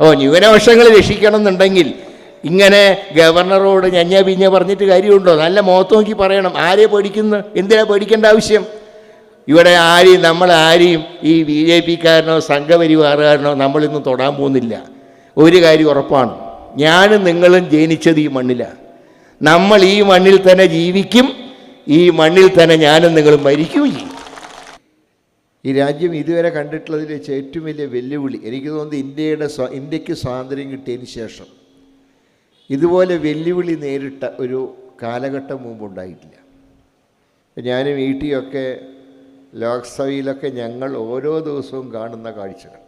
ഓ ന്യൂനപക്ഷങ്ങൾ രക്ഷിക്കണം എന്നുണ്ടെങ്കിൽ ഇങ്ങനെ ഗവർണറോട് ഞഞ്ഞ പിഞ്ഞ പറഞ്ഞിട്ട് കാര്യമുണ്ടോ? നല്ല മുഖത്ത് നോക്കി പറയണം. ആരെ പേടിക്കുന്നു? എന്തിനാ പേടിക്കേണ്ട ആവശ്യം? ഇവിടെ ആരെയും നമ്മൾ ആരെയും ഈ ബി ജെ പിക്കാരനോ സംഘപരിവാറുകാരനോ നമ്മളിന്ന് തൊടാൻ പോകുന്നില്ല. ഒരു കാര്യം ഉറപ്പാണ്. ഞാനും നിങ്ങളും ജനിച്ചത് ഈ മണ്ണിലാണ് നമ്മൾ ഈ മണ്ണിൽ തന്നെ ജീവിക്കും. ഈ മണ്ണിൽ തന്നെ ഞാനും നിങ്ങളും മരിക്കുകയും ചെയ്യും. ഈ രാജ്യം ഇതുവരെ കണ്ടിട്ടുള്ളതിൽ വെച്ച് ഏറ്റവും വലിയ വെല്ലുവിളി എനിക്ക് തോന്നുന്നത് ഇന്ത്യയുടെ സ്വാ ഇന്ത്യയ്ക്ക് സ്വാതന്ത്ര്യം കിട്ടിയതിന് ശേഷം ഇതുപോലെ വെല്ലുവിളി നേരിട്ട ഒരു കാലഘട്ടം മുമ്പ് ഉണ്ടായിട്ടില്ല. ഞാനും ഈ ടിയൊക്കെ ലോക്സഭയിലൊക്കെ ഞങ്ങൾ ഓരോ ദിവസവും കാണുന്ന കാഴ്ചകൾ.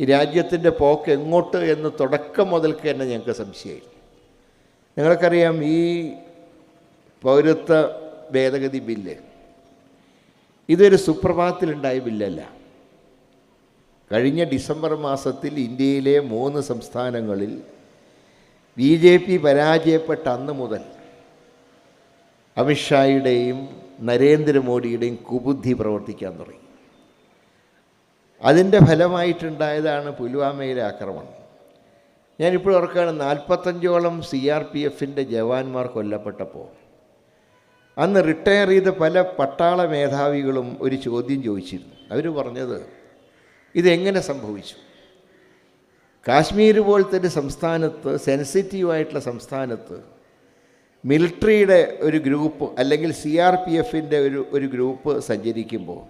ഈ രാജ്യത്തിന്റെ പോക്ക് എങ്ങോട്ട് എന്ന് തുടക്കം മുതൽക്ക് തന്നെ ഞങ്ങൾക്ക് സംശയമായി. നിങ്ങൾക്കറിയാം ഈ പൗരത്വ ഭേദഗതി ബില്ല് ഇതൊരു സുപ്രഭാതത്തിലുണ്ടായ ബില്ലല്ല. കഴിഞ്ഞ ഡിസംബർ മാസത്തിൽ ഇന്ത്യയിലെ മൂന്ന് സംസ്ഥാനങ്ങളിൽ ബി ജെ പി പരാജയപ്പെട്ട അന്ന് മുതൽ അമിത്ഷായുടെയും നരേന്ദ്രമോദിയുടെയും കുബുദ്ധി പ്രവർത്തിക്കാൻ തുടങ്ങി. അതിന്റെ ഫലമായിട്ടുണ്ടായതാണ് പുൽവാമയിലെ ആക്രമണം. ഞാനിപ്പോൾ ഓർക്കുകയാണ് നാൽപ്പത്തഞ്ചോളം സി ആർ പി എഫിന്റെ ജവാന്മാർ കൊല്ലപ്പെട്ടപ്പോൾ. അന്ന് റിട്ടയർ ചെയ്ത പല പട്ടാള മേധാവികളും ഒരു ചോദ്യം ചോദിച്ചിരുന്നു. അവർ പറഞ്ഞത് ഇതെങ്ങനെ സംഭവിച്ചു? കാശ്മീർ പോലത്തെ ഒരു സംസ്ഥാനത്ത് സെൻസിറ്റീവായിട്ടുള്ള സംസ്ഥാനത്ത് മിലിറ്ററിയുടെ ഒരു ഗ്രൂപ്പ് അല്ലെങ്കിൽ സി ആർ പി എഫിന്റെ ഒരു ഒരു ഗ്രൂപ്പ് സഞ്ചരിക്കുമ്പോൾ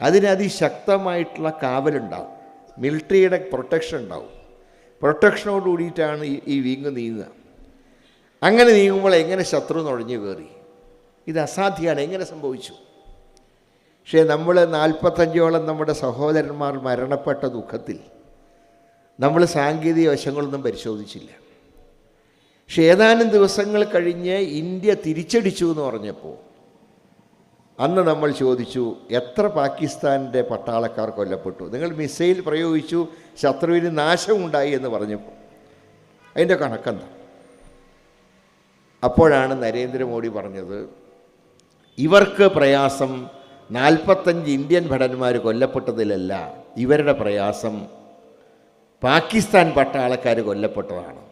അതിനതിശക്തമായിട്ടുള്ള കാവലുണ്ടാവും. മിലിറ്ററിയുടെ പ്രൊട്ടക്ഷൻ ഉണ്ടാവും. പ്രൊട്ടക്ഷനോട് കൂടിയിട്ടാണ് ഈ വീങ്ങ് വിങ് നീങ്ങുക. അങ്ങനെ നീങ്ങുമ്പോൾ എങ്ങനെ ശത്രു നുഴഞ്ഞു കയറി? ഇത് അസാധ്യമാണ് എങ്ങനെ സംഭവിച്ചു? പക്ഷേ നമ്മൾ നാൽപ്പത്തഞ്ചോളം നമ്മുടെ സഹോദരന്മാർ മരണപ്പെട്ട ദുഃഖത്തിൽ നമ്മൾ സാങ്കേതിക വശങ്ങളൊന്നും പരിശോധിച്ചില്ല. പക്ഷെ ഏതാനും ദിവസങ്ങൾ കഴിഞ്ഞ് ഇന്ത്യ തിരിച്ചടിച്ചു എന്ന് പറഞ്ഞപ്പോൾ അന്ന് നമ്മൾ ചോദിച്ചു എത്ര പാകിസ്ഥാന്റെ പട്ടാളക്കാർ കൊല്ലപ്പെട്ടു? നിങ്ങൾ മിസൈൽ പ്രയോഗിച്ചു ശത്രുവിന് നാശമുണ്ടായി എന്ന് പറഞ്ഞപ്പോൾ അതിന്റെ കണക്കെന്താ? അപ്പോഴാണ് നരേന്ദ്രമോദി പറഞ്ഞത് ഇവർക്ക് പ്രയാസം നാൽപ്പത്തഞ്ച് ഇന്ത്യൻ ഭടന്മാർ കൊല്ലപ്പെട്ടതിലല്ല ഇവരുടെ പ്രയാസം പാകിസ്ഥാൻ പട്ടാളക്കാർ കൊല്ലപ്പെട്ടതാണ്.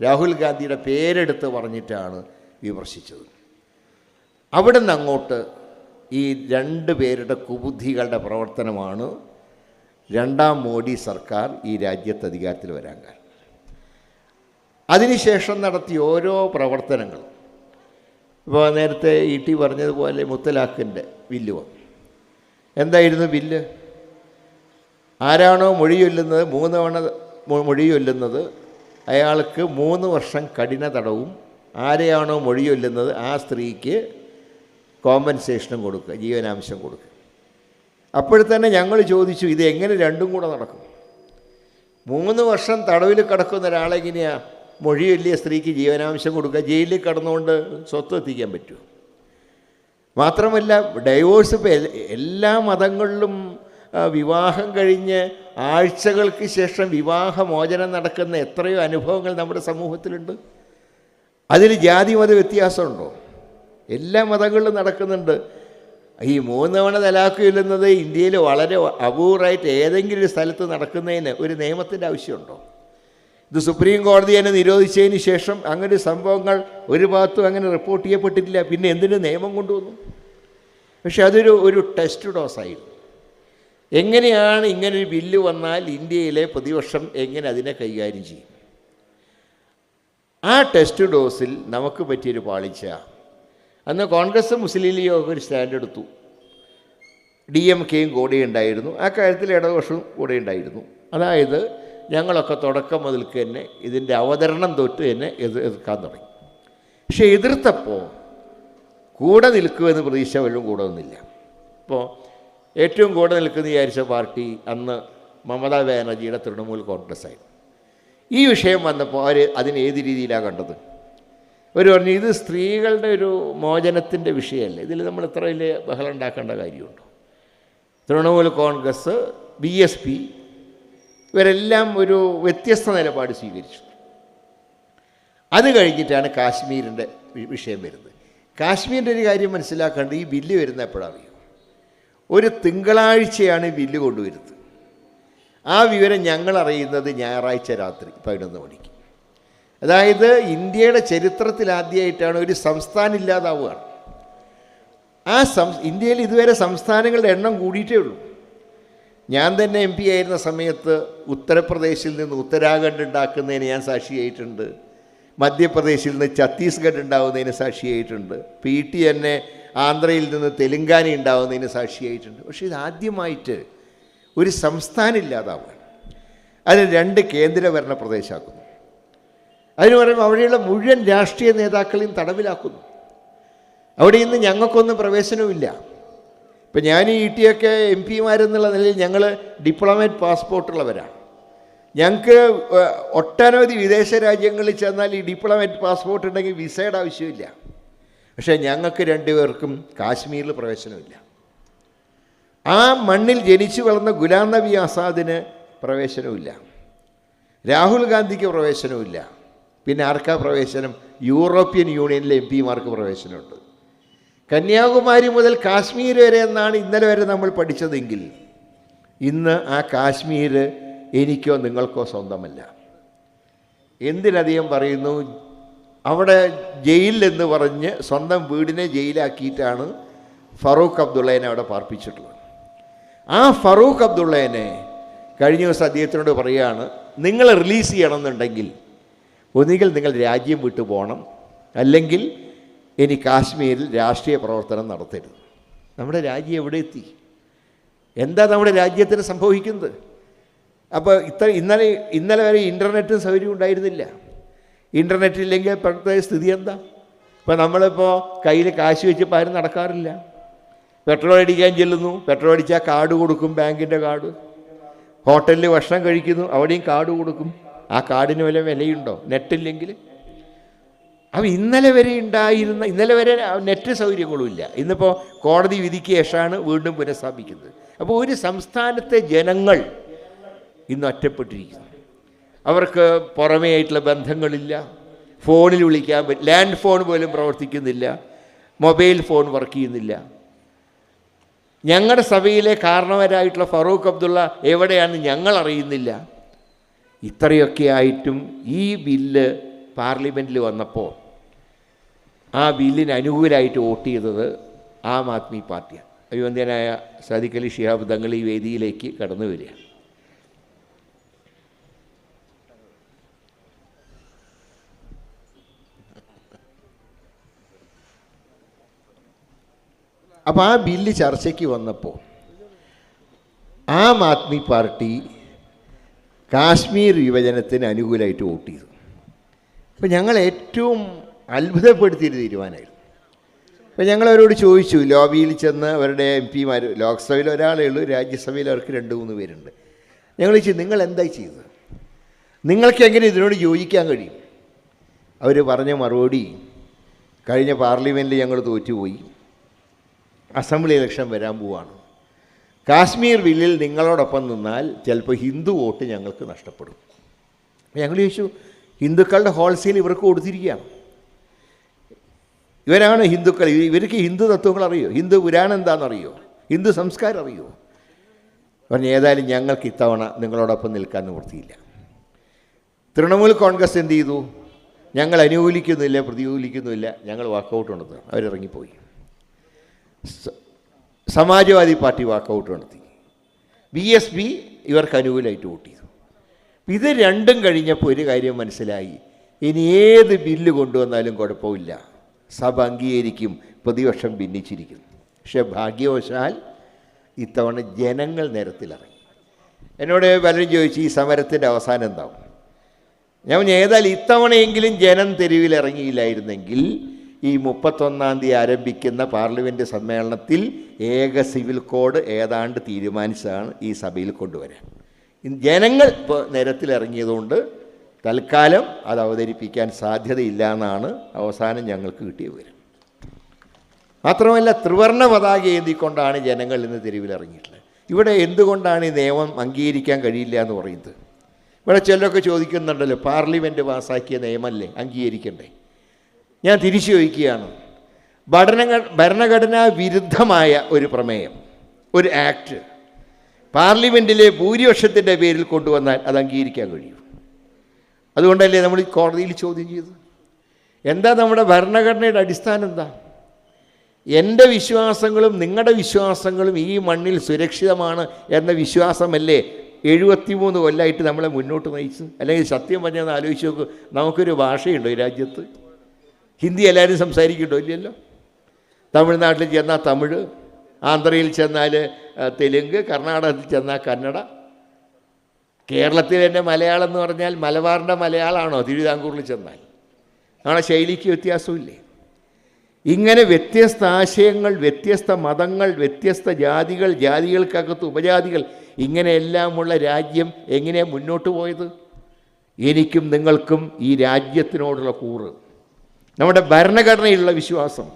രാഹുൽ ഗാന്ധിയുടെ പേരെടുത്ത് പറഞ്ഞിട്ടാണ് വിമർശിച്ചത്. അവിടെ നിന്ന് അങ്ങോട്ട് ഈ രണ്ട് പേരുടെ കുബുദ്ധികളുടെ പ്രവർത്തനമാണ് രണ്ടാം മോഡി സർക്കാർ ഈ രാജ്യത്ത് അധികാരത്തിൽ വരാൻ കാരണം. അതിനുശേഷം നടത്തിയ ഓരോ പ്രവർത്തനങ്ങളും ഇപ്പോൾ നേരത്തെ ഇ ടി പറഞ്ഞതുപോലെ മുത്തലാഖിന്റെ ബില്ല് വന്നു എന്തായിരുന്നു ബില്ല്? ആരാണോ മൊഴി ചൊല്ലുന്നത് മൂന്ന് തവണ മൊഴി ചൊല്ലുന്നത് അയാൾക്ക് മൂന്ന് വർഷം കഠിന തടവും ആരെയാണോ മൊഴി ചൊല്ലുന്നത് ആ സ്ത്രീക്ക് കോമ്പൻസേഷനും കൊടുക്കുക ജീവനാംശം കൊടുക്കുക. അപ്പോഴത്തന്നെ ഞങ്ങൾ ചോദിച്ചു ഇത് എങ്ങനെ രണ്ടും കൂടെ നടക്കും? മൂന്ന് വർഷം തടവിൽ കിടക്കുന്ന ഒരാളെങ്ങനെയാ? മൊഴി ചൊല്ലിയ സ്ത്രീക്ക് ജീവനാംശം കൊടുക്കുക ജയിലിൽ കിടന്നുകൊണ്ട് സ്വത്ത് എത്തിക്കാൻ പറ്റുമോ? മാത്രമല്ല ഡൈവോഴ്സ് ഇപ്പോൾ എല്ലാ മതങ്ങളിലും വിവാഹം കഴിഞ്ഞ് ആഴ്ചകൾക്ക് ശേഷം വിവാഹമോചനം നടക്കുന്ന എത്രയോ അനുഭവങ്ങൾ നമ്മുടെ സമൂഹത്തിലുണ്ട്. അതിൽ ജാതി മത വ്യത്യാസമുണ്ടോ? എല്ലാ മതങ്ങളിലും നടക്കുന്നുണ്ട്. ഈ മൂന്ന് തവണ തലാക്ക് ഇന്ത്യയിൽ വളരെ അപൂർവായിട്ട് ഏതെങ്കിലും ഒരു സ്ഥലത്ത് നടക്കുന്നതിന് ഒരു നിയമത്തിന്റെ ആവശ്യമുണ്ടോ? ഇത് സുപ്രീം കോടതി തന്നെ നിരോധിച്ചതിന് ശേഷം അങ്ങനെ സംഭവങ്ങൾ ഒരു ഭാഗത്തും അങ്ങനെ റിപ്പോർട്ട് ചെയ്യപ്പെട്ടിട്ടില്ല. പിന്നെ എന്തിനു നിയമം കൊണ്ടുവന്നു? പക്ഷെ അതൊരു ഒരു ടെസ്റ്റ് ഡോസായിരുന്നു. എങ്ങനെയാണ് ഇങ്ങനെ ഒരു ബില്ല് വന്നാൽ ഇന്ത്യയിലെ പ്രതിപക്ഷം എങ്ങനെ അതിനെ കൈകാര്യം ചെയ്യും? ആ ടെസ്റ്റ് ഡോസിൽ നമുക്ക് പറ്റിയൊരു പാളിച്ച. അന്ന് കോൺഗ്രസ് മുസ്ലിം ലീഗ് ഒക്കെ ഒരു സ്റ്റാൻഡ് എടുത്തു. ഡി എം കെയും കൂടെ ഉണ്ടായിരുന്നു. ആ കാര്യത്തിൽ ഇടതുപക്ഷവും കൂടെ ഉണ്ടായിരുന്നു. അതായത് ഞങ്ങളൊക്കെ തുടക്കം മുതൽക്ക് തന്നെ ഇതിന്റെ അവതരണം തൊട്ട് തന്നെ എതിർ എതിർക്കാൻ തുടങ്ങി. പക്ഷെ എതിർത്തപ്പോൾ കൂടെ നിൽക്കുമെന്ന് പ്രതീക്ഷ വല്ലതും കൂടെ ഒന്നില്ല ഇപ്പോൾ ഏറ്റവും കൂടെ നിൽക്കുന്ന വിചാരിച്ച പാർട്ടി അന്ന് മമതാ ബാനർജിയുടെ തൃണമൂൽ കോൺഗ്രസ് ആയിരുന്നു ഈ വിഷയം വന്നപ്പോൾ അവർ അതിന് ഏത് രീതിയിലാണ് കണ്ടത്? അവർ പറഞ്ഞു ഇത് സ്ത്രീകളുടെ ഒരു മോചനത്തിന്റെ വിഷയമല്ലേ. ഇതിൽ നമ്മൾ ഇത്ര വലിയ ബഹളം ഉണ്ടാക്കേണ്ട കാര്യമുണ്ടോ? Trinamool Congress B S P ഇവരെല്ലാം ഒരു വ്യത്യസ്ത നിലപാട് സ്വീകരിച്ചു. അത് കഴിഞ്ഞിട്ടാണ് കാശ്മീരിന്റെ വിഷയം വരുന്നത്. കാശ്മീരിന്റെ ഒരു കാര്യം മനസ്സിലാക്കേണ്ടത് ഈ ബില്ല് വരുന്ന എപ്പോഴറിയോ ഒരു തിങ്കളാഴ്ചയാണ് ബില്ല് കൊണ്ടുവരുന്നത്. ആ വിവരം ഞങ്ങൾ അറിയുന്നത് ഞായറാഴ്ച രാത്രി പതിനൊന്ന് മണിക്ക്. അതായത് ഇന്ത്യയുടെ ചരിത്രത്തിൽ ആദ്യമായിട്ടാണ് ഒരു സംസ്ഥാനം ഇല്ലാതാവുകയാണ്. ആ സം ഇന്ത്യയിൽ ഇതുവരെ സംസ്ഥാനങ്ങളുടെ എണ്ണം കൂടിയിട്ടേ ഉള്ളൂ. ഞാൻ തന്നെ എം പി ആയിരുന്ന സമയത്ത് ഉത്തർപ്രദേശിൽ നിന്ന് ഉത്തരാഖണ്ഡ് ഉണ്ടാക്കുന്നതിന് ഞാൻ സാക്ഷിയായിട്ടുണ്ട്. മധ്യപ്രദേശിൽ നിന്ന് ഛത്തീസ്ഗഡ് ഉണ്ടാവുന്നതിന് സാക്ഷിയായിട്ടുണ്ട്. പി ടി എന്നെ ആന്ധ്രയിൽ നിന്ന് തെലുങ്കാന ഉണ്ടാവുന്നതിന് സാക്ഷിയായിട്ടുണ്ട്. പക്ഷേ ഇതാദ്യമായിട്ട് ഒരു സംസ്ഥാനം ഇല്ലാതാവുകയാണ് അതിന് രണ്ട് കേന്ദ്രഭരണ പ്രദേശമാക്കുന്നു. അതിന് പറയുമ്പോൾ അവിടെയുള്ള മുഴുവൻ രാഷ്ട്രീയ നേതാക്കളെയും തടവിലാക്കുന്നു. അവിടെ ഇന്ന് ഞങ്ങൾക്കൊന്നും പ്രവേശനവുമില്ല. ഇപ്പം ഞാൻ ഈ ടിയൊക്കെ എം പിമാരെന്നുള്ള നിലയിൽ ഞങ്ങൾ ഡിപ്ലോമാറ്റ് പാസ്പോർട്ടുള്ളവരാണ്. ഞങ്ങൾക്ക് ഒട്ടനവധി വിദേശ രാജ്യങ്ങളിൽ ചെന്നാൽ ഈ ഡിപ്ലോമാറ്റ് പാസ്പോർട്ട് ഉണ്ടെങ്കിൽ വിസയുടെ ആവശ്യമില്ല. പക്ഷേ ഞങ്ങൾക്ക് രണ്ടുപേർക്കും കാശ്മീരിൽ പ്രവേശനമില്ല. ആ മണ്ണിൽ ജനിച്ചു വളർന്ന ഗുലാം നബി ആസാദിന് പ്രവേശനമില്ല. രാഹുൽ ഗാന്ധിക്ക് പ്രവേശനമില്ല. പിന്നെ ആർക്കാ പ്രവേശനം? യൂറോപ്യൻ യൂണിയനിലെ എം പിമാർക്ക് പ്രവേശനമുണ്ട്. കന്യാകുമാരി മുതൽ കാശ്മീർ വരെ എന്നാണ് ഇന്നലെ വരെ നമ്മൾ പഠിച്ചതെങ്കിൽ ഇന്ന് ആ കാശ്മീർ എനിക്കോ നിങ്ങൾക്കോ സ്വന്തമല്ല. എന്തിനധികം പറയുന്നു? അവിടെ ജയിലെന്ന് പറഞ്ഞ് സ്വന്തം വീടിനെ ജയിലാക്കിയിട്ടാണ് ഫറൂഖ് അബ്ദുള്ളേനെ അവിടെ പാർപ്പിച്ചിട്ടുള്ളത്. ആ ഫറൂഖ് അബ്ദുള്ളേനെ കഴിഞ്ഞ ദിവസം അദ്ദേഹത്തിനോട് പറയുകയാണ് നിങ്ങൾ റിലീസ് ചെയ്യണമെന്നുണ്ടെങ്കിൽ ഒന്നുകിൽ നിങ്ങൾ രാജ്യം വിട്ടു പോകണം അല്ലെങ്കിൽ ഇനി കാശ്മീരിൽ രാഷ്ട്രീയ പ്രവർത്തനം നടത്തരുത്. നമ്മുടെ രാജ്യം എവിടെ എത്തി? എന്താ നമ്മുടെ രാജ്യത്തിന് സംഭവിക്കുന്നത്? അപ്പോൾ ഇത്ര ഇന്നലെ ഇന്നലെ വരെ ഇന്റർനെറ്റും സൗകര്യം ഉണ്ടായിരുന്നില്ല. ഇന്റർനെറ്റ് ഇല്ലെങ്കിൽ ഇപ്പോഴത്തെ സ്ഥിതി എന്താ? ഇപ്പോൾ നമ്മളിപ്പോൾ കയ്യിൽ കാശ് വെച്ചിപ്പോൾ ആരും നടക്കാറില്ല. പെട്രോൾ അടിക്കാൻ ചെല്ലുന്നു. പെട്രോൾ അടിച്ചാൽ കാർഡ് കൊടുക്കും ബാങ്കിന്റെ കാർഡ്. ഹോട്ടലിൽ ഭക്ഷണം കഴിക്കുന്നു അവിടെയും കാർഡ് കൊടുക്കും. ആ കാർഡിന് വല്ല വിലയുണ്ടോ? നെറ്റില്ലെങ്കിൽ അപ്പം ഇന്നലെ വരെ ഉണ്ടായിരുന്ന ഇന്നലെ വരെ നെറ്റ് സൗകര്യങ്ങളുമില്ല ഇന്നിപ്പോൾ കോടതി വിധിക്ക് ശേഷമാണ് വീണ്ടും പുനഃസ്ഥാപിക്കുന്നത്. അപ്പോൾ ഒരു സംസ്ഥാനത്തെ ജനങ്ങൾ ഇന്ന് ഒറ്റപ്പെട്ടിരിക്കുന്നു. അവർക്ക് പുറമേ ആയിട്ടുള്ള ബന്ധങ്ങളില്ല. ഫോണിൽ വിളിക്കാൻ പറ്റും ലാൻഡ് ഫോൺ പോലും പ്രവർത്തിക്കുന്നില്ല. മൊബൈൽ ഫോൺ വർക്ക് ചെയ്യുന്നില്ല. ഞങ്ങളുടെ സഭയിലെ കാരണവരായിട്ടുള്ള ഫറൂഖ് അബ്ദുള്ള എവിടെയാണെന്ന് ഞങ്ങൾ അറിയുന്നില്ല. ഇത്രയൊക്കെ ആയിട്ടും ഈ ബില്ല് പാർലമെന്റിൽ വന്നപ്പോൾ ആ ബില്ലിന് അനുകൂലമായിട്ട് വോട്ട് ചെയ്തത് ആം ആദ്മി പാർട്ടിയാണ്. അഭിവന്ദ്യനായ സാദിഖ് അലി ഷിഹാബ് തങ്ങൾ ഈ വേദിയിലേക്ക് കടന്നു വരിക. അപ്പോൾ ആ ബില്ല് ചർച്ചയ്ക്ക് വന്നപ്പോൾ ആം ആദ്മി പാർട്ടി കാശ്മീർ വിഭജനത്തിന് അനുകൂലമായിട്ട് വോട്ട് ചെയ്തു. അപ്പോൾ ഞങ്ങൾ ഏറ്റവും അത്ഭുതപ്പെടുത്തിയൊരു തീരുമാനമായിരുന്നു. അപ്പോൾ ഞങ്ങളവരോട് ചോദിച്ചു ലോബിയിൽ ചെന്ന് അവരുടെ എം പിമാർ ലോക്സഭയിൽ ഒരാളേ ഉള്ളൂ രാജ്യസഭയിൽ അവർക്ക് രണ്ട് മൂന്ന് പേരുണ്ട്. ഞങ്ങൾ ചോദിച്ചു നിങ്ങൾ എന്തായി ചെയ്തത്? നിങ്ങൾക്ക് എങ്ങനെ ഇതിനോട് യോജിക്കാൻ കഴിയും? അവർ പറഞ്ഞ മറുപടി കഴിഞ്ഞ പാർലമെന്റിൽ ഞങ്ങൾ തോറ്റുപോയി. അസംബ്ലി ഇലക്ഷൻ വരാൻ പോവാണ്. കാശ്മീർ ബില്ലിൽ നിങ്ങളോടൊപ്പം നിന്നാൽ ചിലപ്പോൾ ഹിന്ദു വോട്ട് ഞങ്ങൾക്ക് നഷ്ടപ്പെടും. ഞങ്ങൾ ചോദിച്ചു ഹിന്ദുക്കളുടെ ഹോൾസെയിൽ ഇവർക്ക് കൊടുത്തിരിക്കുകയാണ്. ഇവരാണ് ഹിന്ദുക്കൾ. ഇവ- ഇവർക്ക് ഹിന്ദു തത്വങ്ങൾ അറിയോ? ഹിന്ദു പുരാണം എന്താണെന്നറിയോ? ഹിന്ദു സംസ്കാരം അറിയോ? പറഞ്ഞു ഏതായാലും ഞങ്ങൾക്ക് ഇത്തവണ നിങ്ങളോടൊപ്പം നിൽക്കാൻ നിവൃത്തിയില്ല. തൃണമൂൽ കോൺഗ്രസ് എന്ത് ചെയ്തു? ഞങ്ങൾ അനുകൂലിക്കുന്നില്ല പ്രതികൂലിക്കുന്നില്ല. ഞങ്ങൾ വാക്കൗട്ട് നടത്തുക അവരിറങ്ങിപ്പോയി. സമാജ്വാദി പാർട്ടി വാക്കൗട്ട് നടത്തി. ബി എസ് പി ഇവർക്ക് അനുകൂലമായിട്ട് വോട്ട് ചെയ്തു. ഇത് രണ്ടും കഴിഞ്ഞപ്പോൾ ഒരു കാര്യം മനസ്സിലായി. ഇനി ഏത് ബില്ല് കൊണ്ടുവന്നാലും കുഴപ്പമില്ല. സഭ അംഗീകരിക്കും പ്രതിപക്ഷം ഭിന്നിച്ചിരിക്കുന്നു. പക്ഷെ ഭാഗ്യവശാൽ ഇത്തവണ ജനങ്ങൾ നിരത്തിലിറങ്ങി. എന്നോട് പലരും ചോദിച്ചു ഈ സമരത്തിന്റെ അവസാനം എന്താവും? ഞാൻ ഏതായാലും ഇത്തവണയെങ്കിലും ജനം തെരുവിലിറങ്ങിയില്ലായിരുന്നെങ്കിൽ ഈ മുപ്പത്തൊന്നാം തീയതി ആരംഭിക്കുന്ന പാർലമെന്റ് സമ്മേളനത്തിൽ ഏക സിവിൽ കോഡ് ഏതാണ്ട് തീരുമാനിച്ചതാണ് ഈ സഭയിൽ കൊണ്ടുവരാൻ. ജനങ്ങൾ ഇപ്പോൾ നിരത്തിലിറങ്ങിയതുകൊണ്ട് തൽക്കാലം അത് അവതരിപ്പിക്കാൻ സാധ്യതയില്ല എന്നാണ് അവസാനം ഞങ്ങൾക്ക് കിട്ടിയ വിവരം. മാത്രമല്ല ത്രിവർണ പതാക ഏന്തിക്കൊണ്ടാണ് ജനങ്ങൾ ഇന്ന് തെരുവിലിറങ്ങിയിട്ടുള്ളത്. ഇവിടെ എന്തുകൊണ്ടാണ് ഈ നിയമം അംഗീകരിക്കാൻ കഴിയില്ല എന്ന് പറയുന്നത്? ഇവിടെ ചിലരൊക്കെ ചോദിക്കുന്നുണ്ടല്ലോ പാർലമെന്റ് പാസ്സാക്കിയ നിയമമല്ലേ അംഗീകരിക്കണ്ടേ? ഞാൻ തിരിച്ചു ചോദിക്കുകയാണ്. ഭരണഘ ഭരണഘടനാ വിരുദ്ധമായ ഒരു പ്രമേയം ഒരു ആക്ട് പാർലമെന്റിലെ ഭൂരിപക്ഷത്തിന്റെ പേരിൽ കൊണ്ടുവന്നാൽ അത് അംഗീകരിക്കാൻ കഴിയും അതുകൊണ്ടല്ലേ നമ്മൾ ഈ കോടതിയിൽ ചോദ്യം ചെയ്തത്? എന്താ നമ്മുടെ ഭരണഘടനയുടെ അടിസ്ഥാനം എന്താ? എന്റെ വിശ്വാസങ്ങളും നിങ്ങളുടെ വിശ്വാസങ്ങളും ഈ മണ്ണിൽ സുരക്ഷിതമാണ് എന്ന വിശ്വാസമല്ലേ എഴുപത്തിമൂന്ന് കൊല്ലമായിട്ട് നമ്മളെ മുന്നോട്ട് നയിച്ചു അല്ലെങ്കിൽ സത്യം പറഞ്ഞാൽ ആലോചിച്ച് നോക്ക് നമുക്കൊരു ഭാഷയുണ്ടോ ഈ രാജ്യത്ത്? ഹിന്ദി എല്ലാവരും സംസാരിക്കുന്നുണ്ടോ ഇല്ലല്ലോ? തമിഴ്നാട്ടിൽ ചെന്നാൽ തമിഴ് ആന്ധ്രയിൽ ചെന്നാൽ തെലുങ്ക് കർണാടകത്തിൽ ചെന്നാൽ കന്നഡ കേരളത്തിൽ തന്നെ മലയാളം എന്ന് പറഞ്ഞാൽ മലബാറിന്റെ മലയാളമാണോ തിരുവിതാംകൂറിൽ ചെന്നാൽ. നമ്മുടെ ശൈലിക്ക് വ്യത്യാസമില്ലേ? ഇങ്ങനെ വ്യത്യസ്ത ആശയങ്ങൾ വ്യത്യസ്ത മതങ്ങൾ വ്യത്യസ്ത ജാതികൾ ജാതികൾക്കകത്ത് ഉപജാതികൾ ഇങ്ങനെയെല്ലാമുള്ള രാജ്യം എങ്ങനെയാണ് മുന്നോട്ട് പോയത്? എനിക്കും നിങ്ങൾക്കും ഈ രാജ്യത്തിനോടുള്ള കൂറ്. നമ്മുടെ ഭരണഘടനയിലുള്ള വിശ്വാസം.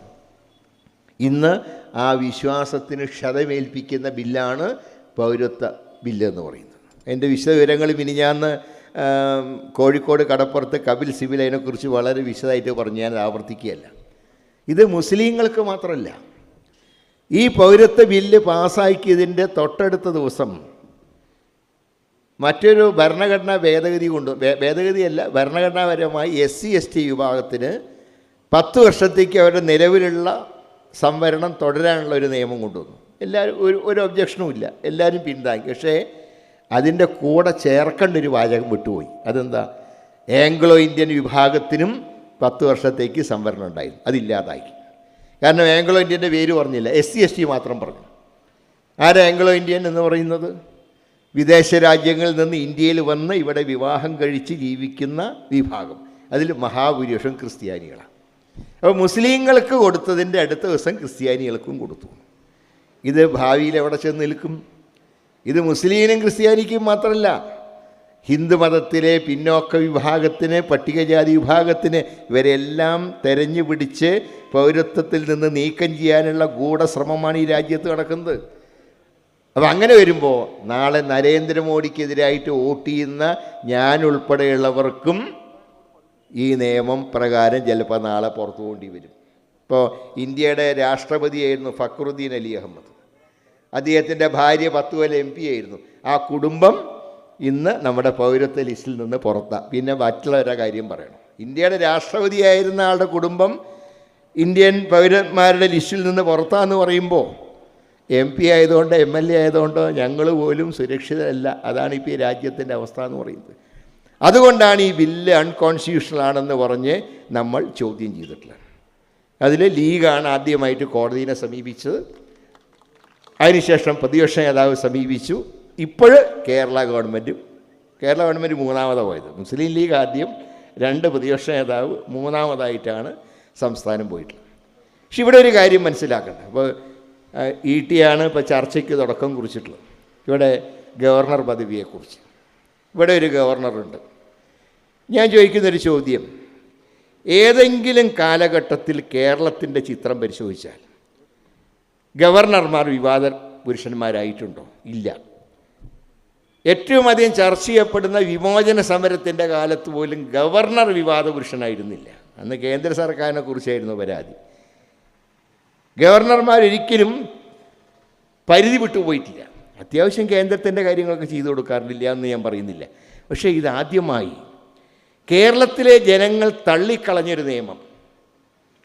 ഇന്ന് ആ വിശ്വാസത്തിന് ക്ഷതമേൽപ്പിക്കുന്ന ബില്ലാണ് പൗരത്വ ബില്ല് എന്ന് പറയുന്നത്. എന്റെ വിശദവിവരങ്ങൾ ഞാൻ കോഴിക്കോട് കടപ്പുറത്ത് കപിൽ സിബിൽ അതിനെക്കുറിച്ച് വളരെ വിശദമായിട്ട് പറഞ്ഞ് ഞാൻ ആവർത്തിക്കുകയല്ല. ഇത് മുസ്ലിങ്ങൾക്ക് മാത്രമല്ല. ഈ പൗരത്വ ബില്ല് പാസ്സാക്കിയതിന്റെ തൊട്ടടുത്ത ദിവസം മറ്റൊരു ഭരണഘടനാ ഭേദഗതി കൊണ്ട് ഭേദഗതിയല്ല ഭരണഘടനാപരമായി എസ് സി എസ് ടി വിഭാഗത്തിന് പത്ത് വർഷത്തേക്ക് അവരുടെ നിലവിലുള്ള സംവരണം തുടരാനുള്ള ഒരു നിയമം കൊണ്ടുവന്നു. എല്ലാവരും ഒരു ഒരു ഒബ്ജക്ഷനും ഇല്ല. എല്ലാവരും പിന്താങ്ങി. പക്ഷേ അതിന്റെ കൂടെ ചേർക്കേണ്ട ഒരു വാചകം വിട്ടുപോയി. അതെന്താ? ആംഗ്ലോ ഇന്ത്യൻ വിഭാഗത്തിനും പത്ത് വർഷത്തേക്ക് സംവരണം ഉണ്ടായിരുന്നു. അതില്ലാതാക്കി കാരണം ആംഗ്ലോ ഇന്ത്യന്റെ പേര് പറഞ്ഞില്ല. എസ് സി എസ് ടി മാത്രം പറഞ്ഞു. ആരാ ആംഗ്ലോ ഇന്ത്യൻ എന്ന് പറയുന്നത്? വിദേശ രാജ്യങ്ങളിൽ നിന്ന് ഇന്ത്യയിൽ വന്ന് ഇവിടെ വിവാഹം കഴിച്ച് ജീവിക്കുന്ന വിഭാഗം. അതിൽ മഹാഭൂരിപക്ഷം ക്രിസ്ത്യാനികളാണ്. അപ്പോൾ മുസ്ലിങ്ങൾക്ക് കൊടുത്തതിന്റെ അടുത്ത ദിവസം ക്രിസ്ത്യാനികൾക്കും കൊടുത്തു. ഇത് ഭാവിയിൽ എവിടെ ചെന്ന് നിൽക്കും? ഇത് മുസ്ലിമിനും ക്രിസ്ത്യാനിക്കും മാത്രമല്ല ഹിന്ദുമതത്തിലെ പിന്നോക്ക വിഭാഗത്തിന് പട്ടികജാതി വിഭാഗത്തിന് ഇവരെല്ലാം തെരഞ്ഞു പിടിച്ച് പൗരത്വത്തിൽ നിന്ന് നീക്കം ചെയ്യാനുള്ള ഗൂഢശ്രമമാണ് ഈ രാജ്യത്ത് നടക്കുന്നത്. അപ്പം അങ്ങനെ വരുമ്പോൾ നാളെ നരേന്ദ്രമോദിക്കെതിരായിട്ട് വോട്ട് ചെയ്യുന്ന ഞാൻ ഉൾപ്പെടെയുള്ളവർക്കും ഈ നിയമം പ്രകാരം ചിലപ്പോൾ നാളെ പുറത്തു കൊണ്ടി വരും. ഇപ്പോൾ ഇന്ത്യയുടെ രാഷ്ട്രപതിയായിരുന്നു ഫക്രുദ്ദീൻ അലി അഹമ്മദ്. അദ്ദേഹത്തിന്റെ ഭാര്യ പത്ത് കൊല്ലം എം പി ആയിരുന്നു. ആ കുടുംബം ഇന്ന് നമ്മുടെ പൗരത്വ ലിസ്റ്റിൽ നിന്ന് പുറത്താണ് പിന്നെ മറ്റുള്ളവരുടെ കാര്യം പറയണം. ഇന്ത്യയുടെ രാഷ്ട്രപതിയായിരുന്ന ആളുടെ കുടുംബം ഇന്ത്യൻ പൗരന്മാരുടെ ലിസ്റ്റിൽ നിന്ന് പുറത്താന്ന് പറയുമ്പോൾ എം പി ആയതുകൊണ്ടോ എം എൽ എ ആയതുകൊണ്ടോ ഞങ്ങൾ പോലും സുരക്ഷിതരല്ല. അതാണ് ഇപ്പോൾ ഈ രാജ്യത്തിന്റെ അവസ്ഥ എന്ന് പറയുന്നത്. അതുകൊണ്ടാണ് ഈ ബില്ല് അൺകോൺസ്റ്റിറ്റ്യൂഷണൽ ആണെന്ന് പറഞ്ഞ് നമ്മൾ ചോദ്യം ചെയ്തിട്ടുള്ളത്. അതിൽ ലീഗാണ് ആദ്യമായിട്ട് കോടതിയെ സമീപിച്ചത്. അതിനുശേഷം പ്രതിപക്ഷ നേതാവ് സമീപിച്ചു. ഇപ്പോൾ കേരള ഗവൺമെന്റും കേരള ഗവൺമെന്റ് മൂന്നാമതാണ് പോയത്. മുസ്ലിം ലീഗ് ആദ്യം രണ്ട് പ്രതിപക്ഷ നേതാവ് മൂന്നാമതായിട്ടാണ് സംസ്ഥാനം പോയിട്ടുള്ളത്. പക്ഷെ ഇവിടെ ഒരു കാര്യം മനസ്സിലാക്കണം അപ്പോൾ ഇ ടി ആണ് ഇപ്പോൾ ചർച്ചയ്ക്ക് തുടക്കം കുറിച്ചിട്ടുള്ളത്. ഇവിടെ ഗവർണർ പദവിയെക്കുറിച്ച്. ഇവിടെ ഒരു ഗവർണറുണ്ട്. ഞാൻ ചോദിക്കുന്നൊരു ചോദ്യം. ഏതെങ്കിലും കാലഘട്ടത്തിൽ കേരളത്തിന്റെ ചിത്രം പരിശോധിച്ചാൽ ഗവർണർമാർ വിവാദ പുരുഷന്മാരായിട്ടുണ്ടോ? ഇല്ല. ഏറ്റവും അധികം ചർച്ച ചെയ്യപ്പെടുന്ന വിമോചന സമരത്തിന്റെ കാലത്ത് പോലും ഗവർണർ വിവാദ പുരുഷനായിരുന്നില്ല. അന്ന് കേന്ദ്ര സർക്കാരിനെ കുറിച്ചായിരുന്നു പരാതി. ഗവർണർമാരൊരിക്കലും പരിധി വിട്ടുപോയിട്ടില്ല അത്യാവശ്യം കേന്ദ്രത്തിന്റെ കാര്യങ്ങളൊക്കെ ചെയ്തു കൊടുക്കാറില്ല എന്ന് ഞാൻ പറയുന്നില്ല. പക്ഷേ ഇതാദ്യമായി കേരളത്തിലെ ജനങ്ങൾ തള്ളിക്കളഞ്ഞൊരു നിയമം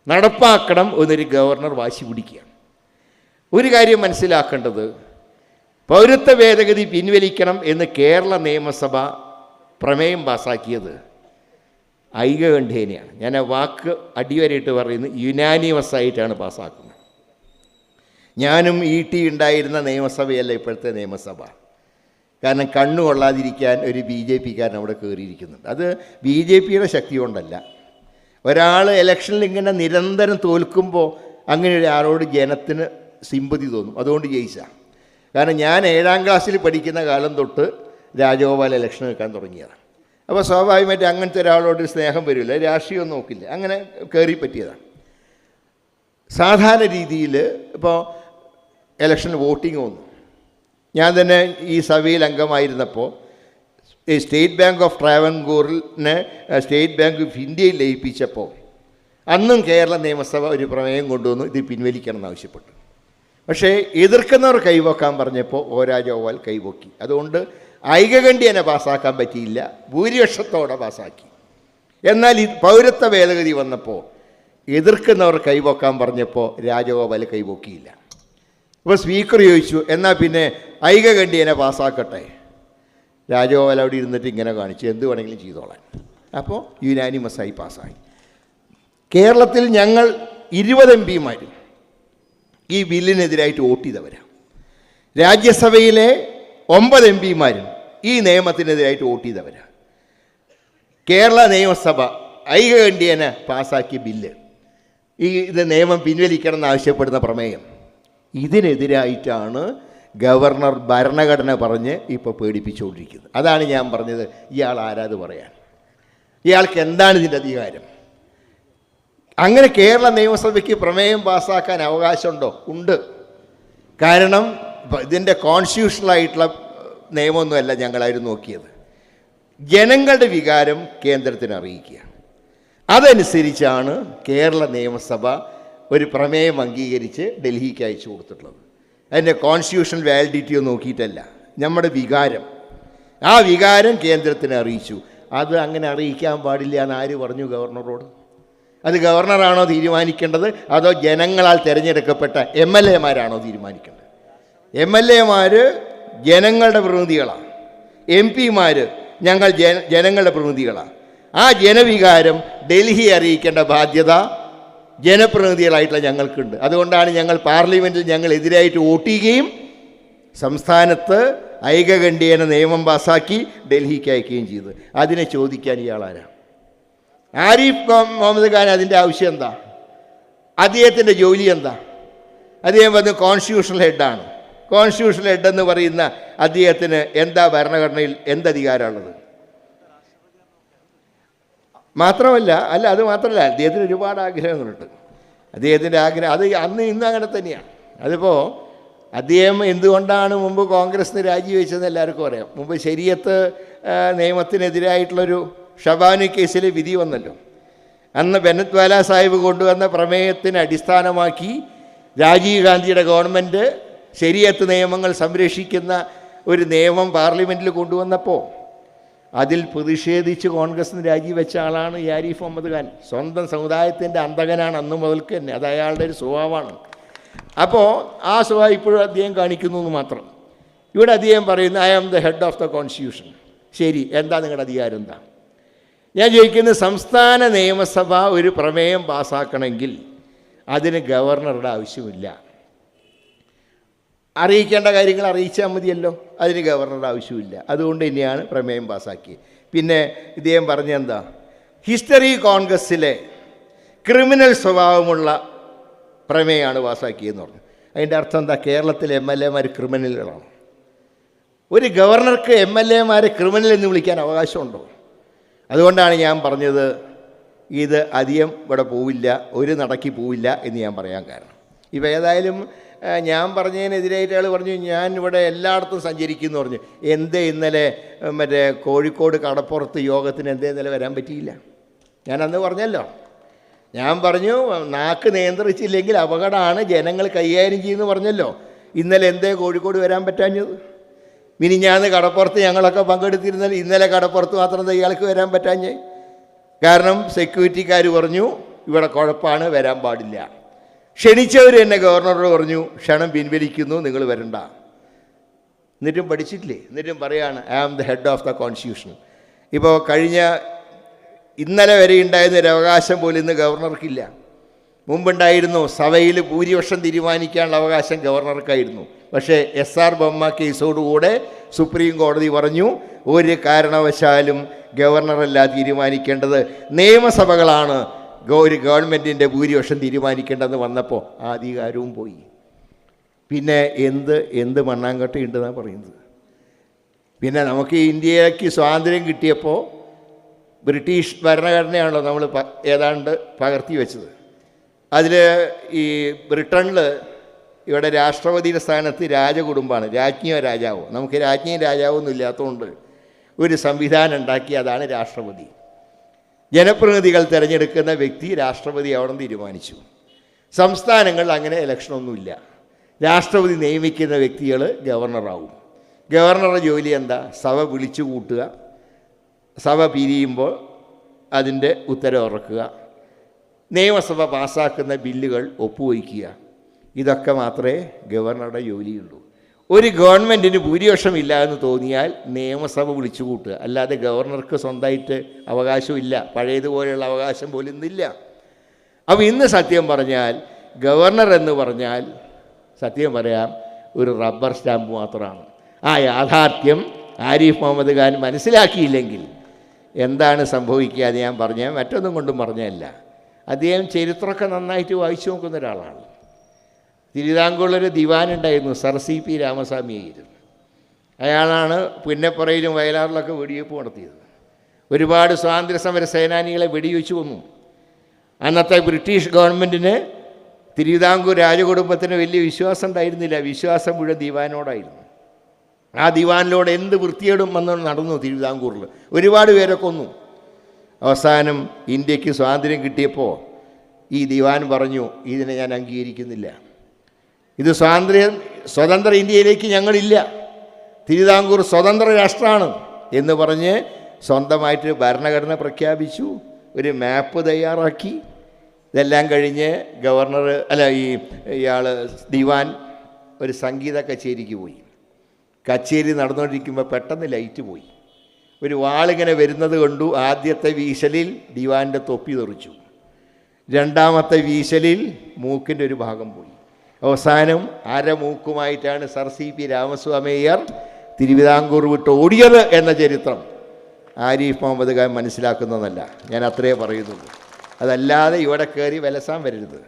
നടപ്പാക്കണം എന്നൊരു ഗവർണർ വാശി പിടിക്കുകയാണ്. ഒരു കാര്യം മനസ്സിലാക്കേണ്ടത്. പൗരത്വ ഭേദഗതി പിൻവലിക്കണം എന്ന് കേരള നിയമസഭ പ്രമേയം പാസാക്കിയത് ഐകകണ്ഠേനയാണ്. ഞാൻ ആ വാക്ക് അടിവരയിട്ട് പറയുന്നത് യുനാനിമസ് ആയിട്ടാണ് പാസ്സാക്കുന്നത് ഞാനും ഇ ടി ഉണ്ടായിരുന്ന നിയമസഭയല്ല ഇപ്പോഴത്തെ നിയമസഭ. കാരണം കണ്ണു കൊള്ളാതിരിക്കാൻ ഒരു ബി ജെ പിക്കാരൻ അവിടെ കയറിയിരിക്കുന്നുണ്ട് അത് ബി ജെ പിയുടെ ശക്തി കൊണ്ടല്ല. ഒരാൾ ഇലക്ഷനിൽ ഇങ്ങനെ നിരന്തരം തോൽക്കുമ്പോൾ അങ്ങനെ ഒരാളോട് ജനത്തിന് സിമ്പതി തോന്നും. അതുകൊണ്ട് ജയിച്ച. കാരണം ഞാൻ ഏഴാം ക്ലാസ്സിൽ പഠിക്കുന്ന കാലം തൊട്ട് രാജഗോപാൽ ഇലക്ഷൻ നിൽക്കാൻ തുടങ്ങിയതാണ്. അപ്പോൾ സ്വാഭാവികമായിട്ട് അങ്ങനത്തെ ഒരാളോട് സ്നേഹം വരില്ല. രാഷ്ട്രീയം നോക്കില്ല. അങ്ങനെ കയറി പറ്റിയതാണ്. സാധാരണ രീതിയിൽ ഇപ്പോൾ ഇലക്ഷൻ വോട്ടിംഗ് വന്നു. ഞാൻ തന്നെ ഈ സഭയിൽ അംഗമായിരുന്നപ്പോൾ ഈ സ്റ്റേറ്റ് ബാങ്ക് ഓഫ് ട്രാവൻകൂറിനെ സ്റ്റേറ്റ് ബാങ്ക് ഓഫ് ഇന്ത്യയിൽ ലയിപ്പിച്ചപ്പോൾ അന്നും കേരള നിയമസഭ ഒരു പ്രമേയം കൊണ്ടുവന്നു. ഇത് പിൻവലിക്കണം എന്നാവശ്യപ്പെട്ടു പക്ഷേ എതിർക്കുന്നവർ കൈവക്കാൻ പറഞ്ഞപ്പോൾ ഓ രാജഗോപാൽ കൈവക്കി. അതുകൊണ്ട് ഐകകണ്ഠ്യേനെ പാസ്സാക്കാൻ പറ്റിയില്ല ഭൂരിപക്ഷത്തോടെ പാസ്സാക്കി എന്നാൽ ഈ പൗരത്വ ഭേദഗതി വന്നപ്പോൾ എതിർക്കുന്നവർ കൈവക്കാൻ പറഞ്ഞപ്പോൾ രാജഗോപാൽ കൈവക്കിയില്ല. അപ്പോൾ സ്പീക്കർ ചോദിച്ചു എന്നാൽ പിന്നെ ഐകകണ്ഠ്യേനെ പാസ്സാക്കട്ടെ രാജഗോപാൽ അവിടെ ഇരുന്നിട്ട് ഇങ്ങനെ കാണിച്ചു എന്ത് വേണമെങ്കിലും ചെയ്തോളാൻ. അപ്പോൾ യുനാനിമസായി പാസ്സായി കേരളത്തിൽ ഞങ്ങൾ ഇരുപത് എം പിമാരും ഈ ബില്ലിനെതിരായിട്ട് വോട്ട് ചെയ്തവരാണ് രാജ്യസഭയിലെ ഒമ്പത് എം പിമാരും ഈ നിയമത്തിനെതിരായിട്ട് വോട്ട് ചെയ്തവരാണ് കേരള നിയമസഭ ഐകകണ്ഠ്യേന പാസാക്കിയ ബില്ല്. ഈ ഇത് നിയമം പിൻവലിക്കണം എന്നാവശ്യപ്പെടുന്ന പ്രമേയം. ഇതിനെതിരായിട്ടാണ് ഗവർണർ ഭരണഘടന പറഞ്ഞ് ഇപ്പോൾ പേടിപ്പിച്ചുകൊണ്ടിരിക്കുന്നത്. അതാണ് ഞാൻ പറഞ്ഞത്. ഇയാൾ ആരാത് പറയാൻ. ഇയാൾക്ക് എന്താണ് ഇതിന്റെ അധികാരം? അങ്ങനെ കേരള നിയമസഭയ്ക്ക് പ്രമേയം പാസ്സാക്കാൻ അവകാശമുണ്ടോ? ഉണ്ട്. കാരണം ഇതിന്റെ കോൺസ്റ്റിറ്റ്യൂഷണലായിട്ടുള്ള നിയമമൊന്നുമല്ല ഞങ്ങളായിരുന്നു നോക്കിയത്. ജനങ്ങളുടെ വികാരം കേന്ദ്രത്തിന് അറിയിക്കുക അതനുസരിച്ചാണ് കേരള നിയമസഭ ഒരു പ്രമേയം അംഗീകരിച്ച് ഡൽഹിക്ക് അയച്ചു കൊടുത്തിട്ടുള്ളത്. അതിന്റെ കോൺസ്റ്റിറ്റ്യൂഷണൽ വാലിഡിറ്റിയോ നോക്കിയിട്ടല്ല. നമ്മുടെ വികാരം. ആ വികാരം കേന്ദ്രത്തിന് അറിയിച്ചു. അത് അങ്ങനെ അറിയിക്കാൻ പാടില്ല എന്ന് ആര് പറഞ്ഞു ഗവർണറോട്? അത് ഗവർണറാണോ തീരുമാനിക്കേണ്ടത്? അതോ ജനങ്ങളാൽ തിരഞ്ഞെടുക്കപ്പെട്ട എം എൽ എമാരാണോ തീരുമാനിക്കേണ്ടത്? എം എൽ എമാർ ജനങ്ങളുടെ പ്രതിനിധികളാണ് എം പിമാർ ഞങ്ങൾ ജന ജനങ്ങളുടെ പ്രതിനിധികളാണ് ആ ജനവികാരം ഡൽഹി അറിയിക്കേണ്ട ബാധ്യത ജനപ്രതിനിധികളായിട്ടുള്ള ഞങ്ങൾക്കുണ്ട്. അതുകൊണ്ടാണ് ഞങ്ങൾ പാർലമെന്റിൽ ഞങ്ങൾ എതിരായിട്ട് വോട്ട് ചെയ്യുകയും സംസ്ഥാനത്ത് ഐകകണ്ഠ്യേന നിയമം പാസാക്കി ഡൽഹിക്ക് അയക്കുകയും ചെയ്തത്. അതിനെ ചോദിക്കാൻ ഇയാളാരാ ആരിഫ് മുഹമ്മദ് ഖാൻ അതിന്റെ ആവശ്യം എന്താ? അദ്ദേഹത്തിന്റെ ജോലി എന്താ? അദ്ദേഹം വന്ന് കോൺസ്റ്റിറ്റ്യൂഷണൽ ഹെഡാണ് കോൺസ്റ്റിറ്റ്യൂഷണൽ ഹെഡ് എന്ന് പറയുന്ന അദ്ദേഹത്തിന് എന്താ ഭരണഘടനയിൽ എന്തധികാരമുള്ളത് മാത്രമല്ല അല്ല അത് മാത്രമല്ല അദ്ദേഹത്തിന് ഒരുപാട് ആഗ്രഹങ്ങളുണ്ട്. അദ്ദേഹത്തിന്റെ ആഗ്രഹം അത് അന്ന് ഇന്ന് അങ്ങനെ തന്നെയാണ്. അതിപ്പോൾ അദ്ദേഹം എന്തുകൊണ്ടാണ് മുമ്പ് കോൺഗ്രസ്സിന് രാജിവെച്ചതെന്ന് എല്ലാവർക്കും അറിയാം. മുമ്പ് ശരീരത്ത് നിയമത്തിനെതിരായിട്ടുള്ളൊരു ഷബാനു കേസിൽ വിധി വന്നല്ലോ. അന്ന് ബെനത്വാല സാഹിബ് കൊണ്ടുവന്ന പ്രമേയത്തിന് അടിസ്ഥാനമാക്കി രാജീവ് ഗാന്ധിയുടെ ഗവൺമെന്റ് ശരിയത്ത് നിയമങ്ങൾ സംരക്ഷിക്കുന്ന ഒരു നിയമം പാർലമെന്റിൽ കൊണ്ടുവന്നപ്പോൾ അതിൽ പ്രതിഷേധിച്ച് കോൺഗ്രസിന് രാജിവെച്ച ആളാണ് യാരിഫ് മുഹമ്മദ് ഖാൻ. സ്വന്തം സമുദായത്തിന്റെ അന്തകനാണ് അന്ന് മുതൽക്ക് തന്നെ. അത് അയാളുടെ ഒരു സ്വഭാവമാണ്. അപ്പോൾ ആ സ്വഭാവം ഇപ്പോഴും അദ്ദേഹം കാണിക്കുന്നു എന്ന് മാത്രം. ഇവിടെ അദ്ദേഹം പറയുന്നത് I am the head of the constitution ശരി എന്താ നിങ്ങളുടെ അധികാരം എന്താ? ഞാൻ ചോദിക്കുന്നത് സംസ്ഥാന നിയമസഭ ഒരു പ്രമേയം പാസ്സാക്കണമെങ്കിൽ അതിന് ഗവർണറുടെ ആവശ്യമില്ല. അറിയിക്കേണ്ട കാര്യങ്ങൾ അറിയിച്ചാൽ മതിയല്ലോ. അതിന് ഗവർണറുടെ ആവശ്യമില്ല. അതുകൊണ്ട് തന്നെയാണ് പ്രമേയം പാസ്സാക്കിയത്. പിന്നെ ഇദ്ദേഹം പറഞ്ഞെന്താ ഹിസ്റ്ററി കോൺഗ്രസ്സിലെ ക്രിമിനൽ സ്വഭാവമുള്ള പ്രമേയമാണ് പാസ്സാക്കിയെന്ന് പറഞ്ഞു. അതിന്റെ അർത്ഥം എന്താ? കേരളത്തിലെ എം എൽ എമാർ ക്രിമിനലുകളാണ്. ഒരു ഗവർണർക്ക് എം എൽ എമാരെ ക്രിമിനൽ എന്ന് വിളിക്കാൻ അവകാശമുണ്ടോ? അതുകൊണ്ടാണ് ഞാൻ പറഞ്ഞത് ഇത് അധികം ഇവിടെ പോവില്ല ഒരു നടക്കി പോവില്ല എന്ന് ഞാൻ പറയാൻ കാരണം. ഇപ്പം ഏതായാലും ഞാൻ പറഞ്ഞതിനെതിരായിട്ട് അയാൾ പറഞ്ഞു ഞാൻ ഇവിടെ എല്ലായിടത്തും സഞ്ചരിക്കുമെന്ന് പറഞ്ഞു. എന്തേ ഇന്നലെ മറ്റേ കോഴിക്കോട് കടപ്പുറത്ത് യോഗത്തിന് എന്തേ ഇന്നലെ വരാൻ പറ്റിയില്ല. ഞാൻ അന്ന് പറഞ്ഞല്ലോ. ഞാൻ പറഞ്ഞു നാക്ക് നിയന്ത്രിച്ചില്ലെങ്കിൽ അപകടമാണ് ജനങ്ങൾ കൈകാര്യം ചെയ്യുമെന്ന് പറഞ്ഞല്ലോ. ഇന്നലെ എന്തേ കോഴിക്കോട് വരാൻ പറ്റാഞ്ഞത്? മിനിഞ്ഞാന്ന് കടപ്പുറത്ത് ഞങ്ങളൊക്കെ പങ്കെടുത്തിരുന്നാൽ ഇന്നലെ കടപ്പുറത്ത് മാത്രം ഇയാൾക്ക് വരാൻ പറ്റാഞ്ഞേ. കാരണം സെക്യൂരിറ്റിക്കാർ പറഞ്ഞു ഇവിടെ കുഴപ്പമാണ് വരാൻ പാടില്ല. ക്ഷണിച്ചവർ എന്നെ ഗവർണറോട് പറഞ്ഞു ക്ഷണം പിൻവലിക്കുന്നു നിങ്ങൾ വരണ്ട. എന്നിട്ടും പഠിച്ചിട്ടില്ലേ? എന്നിട്ടും പറയാണ് I am the head of the constitution ഇപ്പോൾ കഴിഞ്ഞ ഇന്നലെ വരെ ഉണ്ടായിരുന്ന ഒരു അവകാശം പോലും ഇന്ന് ഗവർണർക്കില്ല. മുമ്പുണ്ടായിരുന്നു സഭയിൽ ഭൂരിപക്ഷം തീരുമാനിക്കാനുള്ള അവകാശം ഗവർണർക്കായിരുന്നു. പക്ഷേ എസ് ആർ ബൊമ്മ കേസോടുകൂടെ സുപ്രീം കോടതി പറഞ്ഞു ഒരു കാരണവശാലും ഗവർണറല്ല തീരുമാനിക്കേണ്ടത്. നിയമസഭകളാണ് ഒരു ഗവൺമെന്റിന്റെ ഭൂരിപക്ഷം തീരുമാനിക്കേണ്ടതെന്ന് വന്നപ്പോൾ ആ അധികാരവും പോയി. പിന്നെ എന്ത് എന്ത് മണ്ണാങ്കട്ടയുണ്ടെന്നാണ് പറയുന്നത്. പിന്നെ നമുക്ക് ഇന്ത്യയ്ക്ക് സ്വാതന്ത്ര്യം കിട്ടിയപ്പോൾ ബ്രിട്ടീഷ് ഭരണഘടനയാണല്ലോ നമ്മൾ ഏതാണ്ട് പകർത്തി വെച്ചത്. അതിൽ ഈ ബ്രിട്ടനിൽ ഇവിടെ രാഷ്ട്രപതിയുടെ സ്ഥാനത്ത് രാജകുടുംബമാണ് രാജ്ഞിയോ രാജാവോ. നമുക്ക് രാജ്ഞിയും രാജാവോ ഒന്നും ഇല്ലാത്തതുകൊണ്ട് ഒരു സംവിധാനം ഉണ്ടാക്കി അതാണ് രാഷ്ട്രപതി. ജനപ്രതിനിധികൾ തിരഞ്ഞെടുക്കുന്ന വ്യക്തി രാഷ്ട്രപതി അവിടെ തീരുമാനിച്ചു. സംസ്ഥാനങ്ങളിൽ അങ്ങനെ ഇലക്ഷനൊന്നുമില്ല രാഷ്ട്രപതി നിയമിക്കുന്ന വ്യക്തികൾ ഗവർണറാവും. ഗവർണറുടെ ജോലി എന്താ? സഭ വിളിച്ചു കൂട്ടുക സഭ പിരിയുമ്പോൾ അതിന്റെ ഉത്തരവ് ഇറക്കുക നിയമസഭ പാസ്സാക്കുന്ന ബില്ലുകൾ ഒപ്പുവയ്ക്കുക. ഇതൊക്കെ മാത്രമേ ഗവർണറുടെ ജോലിയുള്ളൂ. ഒരു ഗവൺമെന്റിന് ഭൂരിപക്ഷമില്ല എന്ന് തോന്നിയാൽ നിയമസഭ വിളിച്ചു കൂട്ടുക അല്ലാതെ ഗവർണർക്ക് സ്വന്തമായിട്ട് അവകാശമില്ല. പഴയതുപോലെയുള്ള അവകാശം പോലും ഇന്നില്ല. അപ്പോൾ ഇന്ന് സത്യം പറഞ്ഞാൽ ഗവർണർ എന്ന് പറഞ്ഞാൽ സത്യം പറയാം ഒരു റബ്ബർ സ്റ്റാമ്പ് മാത്രമാണ്. ആ യാഥാർത്ഥ്യം ആരിഫ് മുഹമ്മദ് ഖാൻ മനസ്സിലാക്കിയില്ലെങ്കിൽ എന്താണ് സംഭവിക്കുക എന്ന് ഞാൻ പറഞ്ഞ മറ്റൊന്നും കൊണ്ടും പറഞ്ഞതല്ല അദ്ദേഹം ചരിത്രമൊക്കെ നന്നായിട്ട് വായിച്ചു നോക്കുന്ന ഒരാളാണ്. തിരുവിതാംകൂറിലൊരു ദിവാനുണ്ടായിരുന്നു സർ സി പി രാമസ്വാമിയായിരുന്നു അയാളാണ് പുന്നപ്പുറയിലും വയലാറിലൊക്കെ വെടിവെപ്പ് നടത്തിയത്. ഒരുപാട് സ്വാതന്ത്ര്യ സമര സേനാനികളെ വെടിവെച്ച് കൊന്നു. അന്നത്തെ ബ്രിട്ടീഷ് ഗവൺമെന്റിന് തിരുവിതാംകൂർ രാജകുടുംബത്തിന് വലിയ വിശ്വാസം ഉണ്ടായിരുന്നില്ല. വിശ്വാസം മുഴുവൻ ദിവാനോടായിരുന്നു. ആ ദിവാനിലൂടെ എന്ത് വൃത്തിയേടും വന്ന് നടന്നു തിരുവിതാംകൂറിൽ. ഒരുപാട് പേരെ കൊന്നു. അവസാനം ഇന്ത്യയ്ക്ക് സ്വാതന്ത്ര്യം കിട്ടിയപ്പോൾ ഈ ദിവാൻ പറഞ്ഞു ഇതിനെ ഞാൻ അംഗീകരിക്കുന്നില്ല. ഇത് സ്വാതന്ത്ര്യം സ്വതന്ത്ര ഇന്ത്യയിലേക്ക് ഞങ്ങളില്ല. തിരുവിതാംകൂർ സ്വതന്ത്ര രാഷ്ട്രമാണ്. എന്ന് പറഞ്ഞ് സ്വന്തമായിട്ട് ഭരണഘടന പ്രഖ്യാപിച്ചു ഒരു മാപ്പ് തയ്യാറാക്കി. ഇതെല്ലാം കഴിഞ്ഞ് ഗവർണർ അല്ല ഈ ഇയാൾ ദിവാൻ ഒരു സംഗീത കച്ചേരിക്ക് പോയി. കച്ചേരി നടന്നുകൊണ്ടിരിക്കുമ്പോൾ പെട്ടെന്ന് ലൈറ്റ് പോയി. ഒരു വാളിങ്ങനെ വരുന്നത് കണ്ടു ആദ്യത്തെ വീശലിൽ ദിവാന്റെ തൊപ്പി തെറിച്ചു. രണ്ടാമത്തെ വീശലിൽ മൂക്കിന്റെ ഒരു ഭാഗം പോയി. അവസാനം അരമൂക്കുമായിട്ടാണ് sir C P Ramaswamiyar Thiruvithamkoor വിട്ട് ഓടിയത് എന്ന ചരിത്രം ആരിഫ് മുഹമ്മദ് ഖാൻ മനസ്സിലാക്കുന്നതല്ല. ഞാൻ അത്രേ പറയുന്നുള്ളൂ. അതല്ലാതെ ഇവിടെ കയറി വിലസാൻ വരരുത്.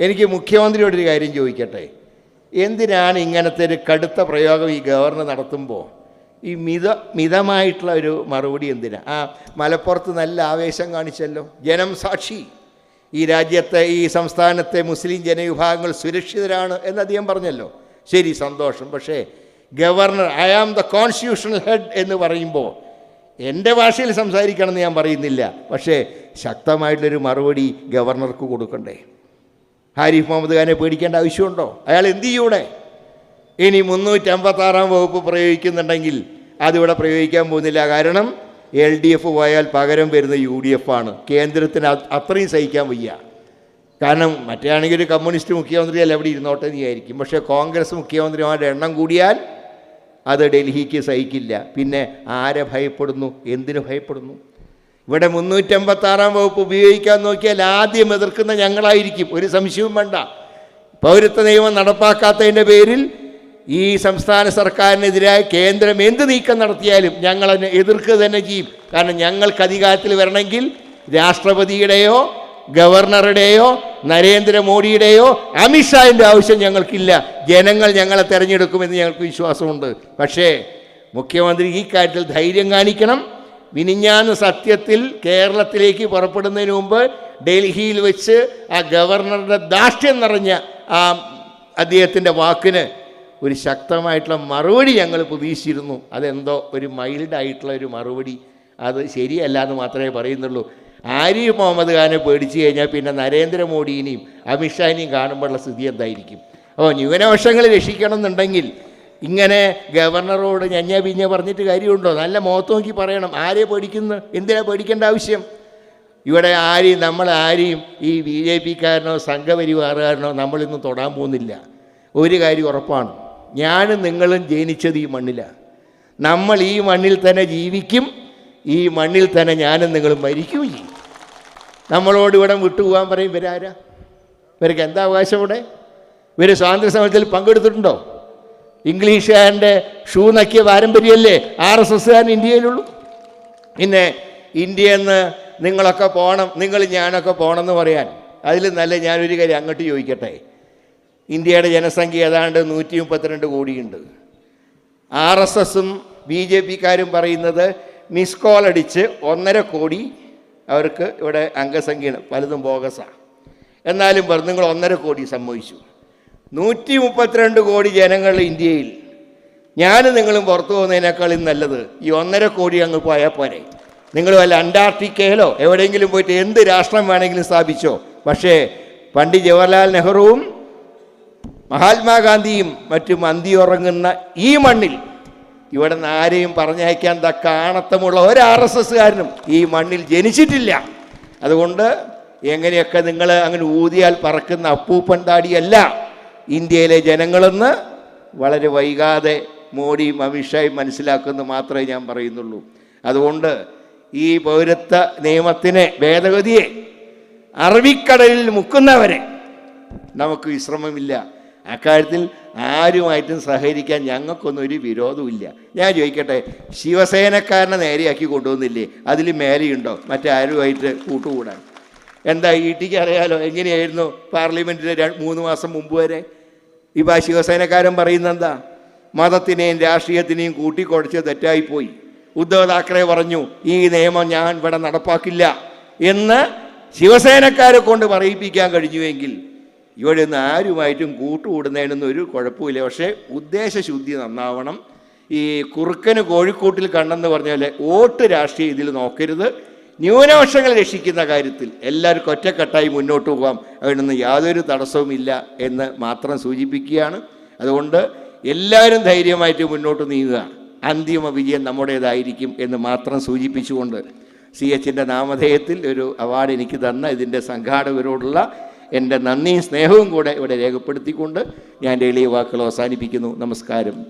എനിക്ക് മുഖ്യമന്ത്രിയോടൊരു കാര്യം ചോദിക്കട്ടെ? എന്തിനാണ് ഇങ്ങനത്തെ ഒരു കടുത്ത പ്രയോഗം ഈ ഗവർണർ നടത്തുമ്പോൾ ഈ മിത മിതമായിട്ടുള്ള ഒരു മറുപടി എന്തിനാ? ആ മലപ്പുറത്ത് നല്ല ആവേശം കാണിച്ചല്ലോ. ജനം സാക്ഷി. ഈ രാജ്യത്തെ ഈ സംസ്ഥാനത്തെ മുസ്ലിം ജനവിഭാഗങ്ങൾ സുരക്ഷിതരാണ് എന്ന് അദ്ദേഹം പറഞ്ഞല്ലോ. ശരി സന്തോഷം. പക്ഷേ governor I am the constitutional head എന്ന് പറയുമ്പോൾ എന്റെ ഭാഷയിൽ സംസാരിക്കണമെന്ന് ഞാൻ പറയുന്നില്ല. പക്ഷേ ശക്തമായിട്ടുള്ളൊരു മറുപടി ഗവർണർക്ക് കൊടുക്കണ്ടേ? ഹാരിഫ് മുഹമ്മദ് ഖാനെ പേടിക്കേണ്ട ആവശ്യമുണ്ടോ? അയാൾ എന്ത് ചെയ്യൂടെ? ഇനി മുന്നൂറ്റി അമ്പത്താറാം വകുപ്പ് പ്രയോഗിക്കുന്നുണ്ടെങ്കിൽ അതിവിടെ പ്രയോഗിക്കാൻ പോകുന്നില്ല. കാരണം എൽ ഡി എഫ് പോയാൽ പകരം വരുന്ന യു ഡി എഫ് ആണ്. കേന്ദ്രത്തിന് അത്രയും സഹിക്കാൻ വയ്യ. കാരണം മറ്റേ ആണെങ്കിൽ ഒരു കമ്മ്യൂണിസ്റ്റ് മുഖ്യമന്ത്രി അല്ല എവിടെ ഇരുന്നോട്ടെ നീ ആയിരിക്കും പക്ഷേ കോൺഗ്രസ് മുഖ്യമന്ത്രിമാരുടെ എണ്ണം കൂടിയാൽ അത് ഡൽഹിക്ക് സഹിക്കില്ല. പിന്നെ ആരെ ഭയപ്പെടുന്നു? എന്തിനു ഭയപ്പെടുന്നു? ഇവിടെ മുന്നൂറ്റമ്പത്താറാം വകുപ്പ് ഉപയോഗിക്കാൻ നോക്കിയാൽ ആദ്യം എതിർക്കുന്ന ഞങ്ങളായിരിക്കും. ഒരു സംശയവും വേണ്ട. പൗരത്വ നിയമം നടപ്പാക്കാത്തതിന്റെ പേരിൽ ഈ സംസ്ഥാന സർക്കാരിനെതിരായ കേന്ദ്രം എന്ത് നീക്കം നടത്തിയാലും ഞങ്ങളതിനെ എതിർക്കുക തന്നെ ചെയ്യും. കാരണം ഞങ്ങൾക്ക് അധികാരത്തിൽ വരണമെങ്കിൽ രാഷ്ട്രപതിയുടെയോ ഗവർണറുടെയോ നരേന്ദ്രമോദിയുടെയോ അമിത്ഷാവിന്റെ ആവശ്യം ഞങ്ങൾക്കില്ല. ജനങ്ങൾ ഞങ്ങളെ തിരഞ്ഞെടുക്കുമെന്ന് ഞങ്ങൾക്ക് വിശ്വാസമുണ്ട്. പക്ഷേ മുഖ്യമന്ത്രി ഈ കാര്യത്തിൽ ധൈര്യം കാണിക്കണം. വിനിഞ്ഞാന്ന് സത്യത്തിൽ കേരളത്തിലേക്ക് പുറപ്പെടുന്നതിന് മുമ്പ് ഡൽഹിയിൽ വെച്ച് ആ ഗവർണറുടെ ദാഷ്ട്യം നിറഞ്ഞ ആ അദ്ദേഹത്തിന്റെ വാക്കിന് ഒരു ശക്തമായിട്ടുള്ള മറുപടി ഞങ്ങൾ പ്രതീക്ഷിച്ചിരുന്നു. അതെന്തോ ഒരു മൈൽഡായിട്ടുള്ള ഒരു മറുപടി. അത് ശരിയല്ല എന്ന് മാത്രമേ പറയുന്നുള്ളൂ. ആരിഫ് മുഹമ്മദ് ഖാനെ പേടിച്ചു കഴിഞ്ഞാൽ പിന്നെ നരേന്ദ്രമോദിനെയും അമിത്ഷാനെയും കാണുമ്പോഴുള്ള സ്ഥിതി എന്തായിരിക്കും? അപ്പോൾ ന്യൂനപക്ഷങ്ങൾ രക്ഷിക്കണം എന്നുണ്ടെങ്കിൽ ഇങ്ങനെ ഗവർണറോട് ഞഞ്ഞ പിഞ്ഞ പറഞ്ഞിട്ട് കാര്യമുണ്ടോ? നല്ല മുഖത്ത് നോക്കി പറയണം. ആരെ പേടിക്കുന്നു? എന്തിനാ പേടിക്കേണ്ട ആവശ്യം? ഇവിടെ ആരെയും നമ്മൾ ആരെയും ഈ ബി ജെ പിക്കാരനോ സംഘപരിവാറുകാരനോ നമ്മളിന്ന് തൊടാൻ പോകുന്നില്ല. ഒരു കാര്യം ഉറപ്പാണ്. ഞാനും നിങ്ങളും ജനിച്ചത് ഈ മണ്ണിലാണ് നമ്മൾ ഈ മണ്ണിൽ തന്നെ ജീവിക്കും ഈ മണ്ണിൽ തന്നെ ഞാനും നിങ്ങളും മരിക്കുകയും ചെയ്യും. നമ്മളോട് ഇവിടെ വിട്ടുപോകാൻ പറയും ഇവരാരാ? ഇവർക്ക് എന്താ അവകാശം ഇവിടെ? ഇവർ സ്വാതന്ത്ര്യ സമരത്തിൽ പങ്കെടുത്തിട്ടുണ്ടോ? ഇംഗ്ലീഷുകാരന്റെ ഷൂ നക്കിയ പാരമ്പര്യമല്ലേ ആർ എസ് എസ്സുകാരൻ ഇന്ത്യയിലുള്ളൂ? പിന്നെ ഇന്ത്യയിൽ നിന്ന് നിങ്ങളൊക്കെ പോകണം നിങ്ങൾ ഞാനൊക്കെ പോകണം എന്ന് പറയാൻ. അതിൽ നല്ല ഞാനൊരു കാര്യം അങ്ങോട്ട് ചോദിക്കട്ടെ? ഇന്ത്യയുടെ ജനസംഖ്യ ഏതാണ്ട് നൂറ്റി മുപ്പത്തിരണ്ട് കോടിയുണ്ട്. ആർ എസ് എസും ബി ജെ പിക്കാരും പറയുന്നത് മിസ് കോൾ അടിച്ച് ഒന്നര കോടി അവർക്ക് ഇവിടെ അംഗസംഖ്യ പലതും ബോഗസാണ് എന്നാലും പറഞ്ഞു നിങ്ങൾ ഒന്നര കോടി സമ്മതിച്ചു. നൂറ്റി മുപ്പത്തിരണ്ട് കോടി ജനങ്ങൾ ഇന്ത്യയിൽ. ഞാനും നിങ്ങളും പുറത്തു പോകുന്നതിനേക്കാളും നല്ലത് ഈ ഒന്നര കോടി അങ്ങ് പോയാൽ പോരെ. നിങ്ങൾ വല്ല അന്റാർട്ടിക്കയിലോ എവിടെയെങ്കിലും പോയിട്ട് എന്ത് രാഷ്ട്രം വേണമെങ്കിലും സ്ഥാപിച്ചോ. പക്ഷേ പണ്ഡിറ്റ് ജവഹർലാൽ നെഹ്റുവും മഹാത്മാഗാന്ധിയും മറ്റും അന്തിയുറങ്ങുന്ന ഈ മണ്ണിൽ ഇവിടെ നിന്ന് ആരെയും പറഞ്ഞയക്കാൻ തക്ക ആണത്തമുള്ള ഒരു ആർ എസ് എസ്സുകാരനും ഈ മണ്ണിൽ ജനിച്ചിട്ടില്ല. അതുകൊണ്ട് എങ്ങനെയൊക്കെ നിങ്ങൾ അങ്ങനെ ഊതിയാൽ പറക്കുന്ന അപ്പൂപ്പൻ താടിയല്ല ഇന്ത്യയിലെ ജനങ്ങളെന്ന് വളരെ വൈകാതെ മോഡിയും അമിത്ഷായും മനസ്സിലാക്കുമെന്ന് മാത്രമേ ഞാൻ പറയുന്നുള്ളൂ. അതുകൊണ്ട് ഈ പൗരത്വ നിയമത്തിനെ ഭേദഗതിയെ അറബിക്കടലിൽ മുക്കുന്നവരെ നമുക്ക് വിശ്രമമില്ല. അക്കാര്യത്തിൽ ആരുമായിട്ടും സഹകരിക്കാൻ ഞങ്ങൾക്കൊന്നും ഒരു വിരോധമില്ല ഞാൻ ചോദിക്കട്ടെ ശിവസേനക്കാരനെ നേരെയാക്കി കൊണ്ടുവന്നില്ലേ? അതിൽ മേലെയുണ്ടോ? മറ്റാരുമായിട്ട് കൂട്ടുകൂടാൻ? എന്താ ഈട്ടിക്ക് അറിയാലോ എങ്ങനെയായിരുന്നു പാർലമെന്റിൽ മൂന്ന് മാസം മുമ്പ് വരെ? ഇപ്പം ആ ശിവസേനക്കാരൻ പറയുന്ന എന്താ? മതത്തിനെയും രാഷ്ട്രീയത്തിനെയും കൂട്ടിക്കുഴച്ച് തെറ്റായിപ്പോയി. ഉദ്ധവ് താക്കറെ പറഞ്ഞു ഈ നിയമം ഞാൻ ഇവിടെ നടപ്പാക്കില്ല എന്ന് ശിവസേനക്കാരെ കൊണ്ട് പറയിപ്പിക്കാൻ കഴിഞ്ഞുവെങ്കിൽ ഇവിടെ നിന്ന് ആരുമായിട്ടും കൂട്ടുകൂടുന്നതിനൊന്നും ഒരു കുഴപ്പമില്ല. പക്ഷേ ഉദ്ദേശശുദ്ധി നന്നാവണം. ഈ കുറുക്കന് കോഴിക്കോട്ടിൽ കണ്ടെന്ന് പറഞ്ഞാൽ വോട്ട് രാഷ്ട്രീയം ഇതിൽ നോക്കരുത്. ന്യൂനപക്ഷങ്ങളെ രക്ഷിക്കുന്ന കാര്യത്തിൽ എല്ലാവർക്കും ഒറ്റക്കെട്ടായി മുന്നോട്ട് പോകാം. അതിനൊന്നും യാതൊരു തടസ്സവുമില്ല എന്ന് മാത്രം സൂചിപ്പിക്കുകയാണ്. അതുകൊണ്ട് എല്ലാവരും ധൈര്യമായിട്ട് മുന്നോട്ട് നീങ്ങുക. അന്തിമ വിജയം നമ്മുടേതായിരിക്കും എന്ന് മാത്രം സൂചിപ്പിച്ചുകൊണ്ട് സി എച്ചിന്റെ നാമധേയത്തിൽ ഒരു അവാർഡ് എനിക്ക് തന്ന ഇതിന്റെ സംഘാടകരോടുള്ള എന്റെ നന്ദിയും സ്നേഹവും കൂടെ ഇവിടെ രേഖപ്പെടുത്തിക്കൊണ്ട് ഞാൻ എന്റെ എളിയ വാക്കുകൾ അവസാനിപ്പിക്കുന്നു. നമസ്കാരം.